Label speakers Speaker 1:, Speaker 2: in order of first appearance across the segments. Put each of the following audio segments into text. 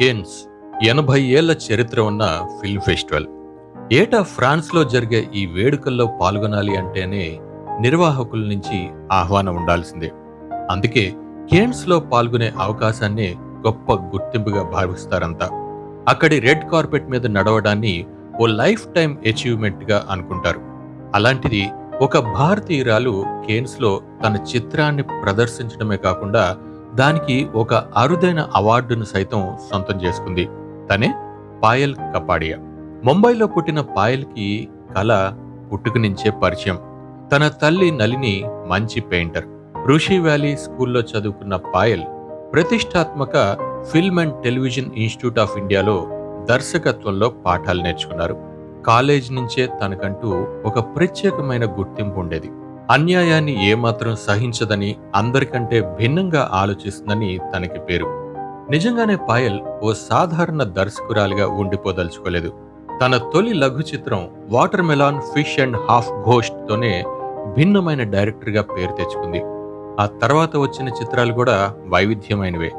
Speaker 1: Cannes ఎనభై ఏళ్ళ చరిత్ర ఉన్న ఫిల్మ్ ఫెస్టివల్. ఏటా ఫ్రాన్స్లో జరిగే ఈ వేడుకల్లో పాల్గొనాలి అంటేనే నిర్వాహకుల నుంచి ఆహ్వానం ఉండాల్సిందే. అందుకే కేన్స్లో పాల్గొనే అవకాశాన్ని గొప్ప గుర్తింపుగా భావిస్తారంతా. అక్కడి రెడ్ కార్పెట్ మీద నడవడాన్ని ఓ లైఫ్ టైం అచీవ్మెంట్గా అనుకుంటారు. అలాంటిది ఒక భారతీయురాలు కేన్స్లో తన చిత్రాన్ని ప్రదర్శించడమే కాకుండా దానికి ఒక అరుదైన అవార్డును సైతం సొంతం చేసుకుంది తనే పాయల్ కపాడియా. ముంబైలో పుట్టిన పాయల్కి కళ పుట్టుక నుంచే పరిచయం. తన తల్లి నలిని మంచి పెయింటర్. ఋషి వ్యాలీ స్కూల్లో చదువుకున్న పాయల్ ప్రతిష్టాత్మక film and television institute of ఇండియాలో దర్శకత్వంలో పాఠాలు నేర్చుకున్నారు. కాలేజ్ నుంచే తనకంటూ ఒక ప్రత్యేకమైన గుర్తింపు ఉండేది. అన్యాయాన్ని ఏమాత్రం సహించదని అందరికంటే భిన్నంగా ఆలోచిస్తుందని తనకి పేరు. నిజంగానే పాయల్ ఓ సాధారణ దర్శకురాలిగా ఉండిపోదలుచుకోలేదు. తన తొలి లఘు చిత్రం water melon fish and half ghost తోనే భిన్నమైన డైరెక్టర్గా పేరు తెచ్చుకుంది. ఆ తర్వాత వచ్చిన చిత్రాలు కూడా వైవిధ్యమైనవే.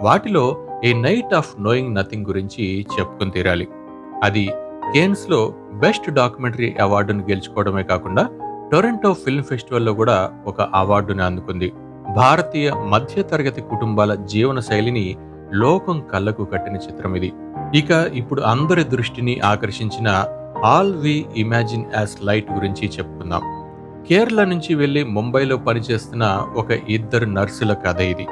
Speaker 1: వాటిలో a night of knowing nothing గురించి చెప్పుకుని తీరాలి. అది కేన్స్లో బెస్ట్ డాక్యుమెంటరీ అవార్డును గెలుచుకోవడమే కాకుండా టొరంటో ఫిల్మ్ ఫెస్టివల్లో కూడా ఒక అవార్డుని అందుకుంది. భారతీయ మధ్యతరగతి కుటుంబాల జీవన శైలిని లోకం కళ్ళకు కట్టిన చిత్రం ఇది. ఇక ఇప్పుడు అందరి దృష్టిని ఆకర్షించిన all we imagine as light గురించి చెప్పుకుందాం. కేరళ నుంచి వెళ్ళి ముంబైలో పనిచేస్తున్న ఒక ఇద్దరు నర్సుల కథ ఇది.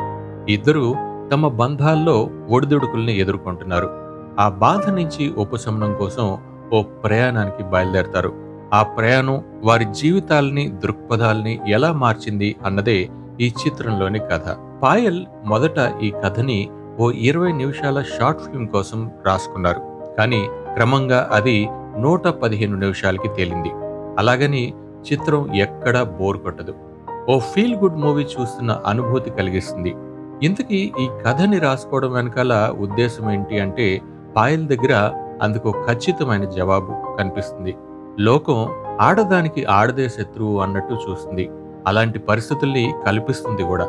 Speaker 1: ఇద్దరు తమ బంధాల్లో ఒడిదుడుకుల్ని ఎదుర్కొంటున్నారు. ఆ బాధ నుంచి ఉపశమనం కోసం ఓ ప్రయాణానికి బయలుదేరతారు. ఆ ప్రయాణం వారి జీవితాల్ని దృక్పథాల్ని ఎలా మార్చింది అన్నదే ఈ చిత్రంలోని కథ. పాయల్ మొదట ఈ కథని ఓ ఇరవై నిమిషాల షార్ట్ ఫిల్మ్ కోసం రాసుకున్నారు. కానీ క్రమంగా అది నూట పదిహేను నిమిషాలకి తేలింది. అలాగని చిత్రం ఎక్కడా బోర్ కొట్టదు. ఓ ఫీల్ గుడ్ మూవీ చూస్తున్న అనుభూతి కలిగిస్తుంది. ఇంతకీ ఈ కథని రాసుకోవడం వెనకాల ఉద్దేశం ఏంటి అంటే పాయల్ దగ్గర అందుకు ఖచ్చితమైన జవాబు కనిపిస్తుంది. లోకం ఆడదానికి ఆడదే శత్రువు అన్నట్టు చూస్తుంది. అలాంటి పరిస్థితుల్ని కల్పిస్తుంది కూడా.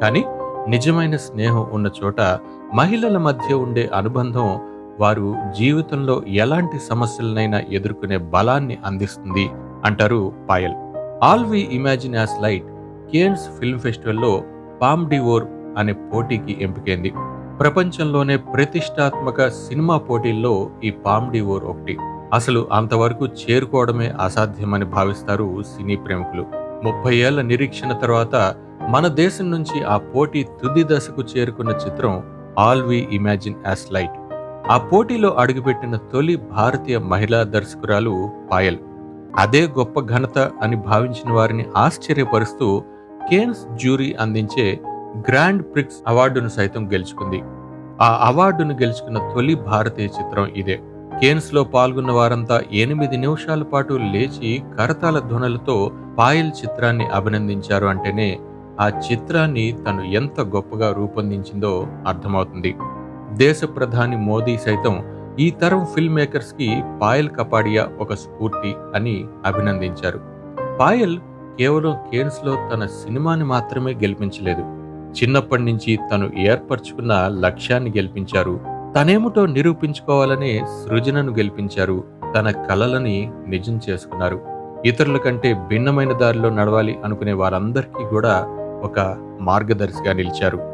Speaker 1: కానీ నిజమైన స్నేహం ఉన్న చోట మహిళల మధ్య ఉండే అనుబంధం వారు జీవితంలో ఎలాంటి సమస్యలనైనా ఎదుర్కొనే బలాన్ని అందిస్తుంది అంటారు Payal. All we imagine as light Cannes film ఫెస్టివల్లో Palme d'Or అనే పోటీకి ఎంపికైంది. ప్రపంచంలోనే ప్రతిష్టాత్మక సినిమా పోటీల్లో ఈ పామ్ డివోర్ ఒకటి. అసలు అంతవరకు చేరుకోవడమే అసాధ్యమని భావిస్తారు సినీ ప్రేమికులు. ముప్పై ఏళ్ళ నిరీక్షణ తర్వాత మన దేశం నుంచి ఆ పోటీ తుది దశకు చేరుకున్న చిత్రం all we imagine as light. ఆ పోటీలో అడుగుపెట్టిన తొలి భారతీయ మహిళా దర్శకురాలు పాయల్. అదే గొప్ప ఘనత అని భావించిన వారిని ఆశ్చర్యపరుస్తూ కేన్స్ జ్యూరీ అందించే గ్రాండ్ ప్రిక్స్ అవార్డును సైతం గెలుచుకుంది. ఆ అవార్డును గెలుచుకున్న తొలి భారతీయ చిత్రం ఇదే. కేన్స్లో పాల్గొన్న వారంతా ఎనిమిది నిమిషాల పాటు లేచి కరతాల ధ్వనులతో పాయల్ చిత్రాన్ని అభినందించారు అంటేనే ఆ చిత్రాన్ని తను ఎంత గొప్పగా రూపొందించిందో అర్థమవుతుంది. దేశ ప్రధాని మోదీ సైతం ఈ తరం ఫిల్మ్ మేకర్స్కి పాయల్ కపాడియా ఒక స్ఫూర్తి అని అభినందించారు. పాయల్ కేవలం కేన్స్లో తన సినిమాని మాత్రమే గెలిపించలేదు. చిన్నప్పటి నుంచి తను ఏర్పరచుకున్న లక్ష్యాన్ని గెలిపించారు తనేమిటో నిరూపించుకోవాలనే సృజనను గెలిపించారు. తన కలలని నిజం చేసుకున్నారు. ఇతరుల కంటే భిన్నమైన దారిలో నడవాలి అనుకునే వారందరికీ కూడా ఒక మార్గదర్శిగా నిలిచారు.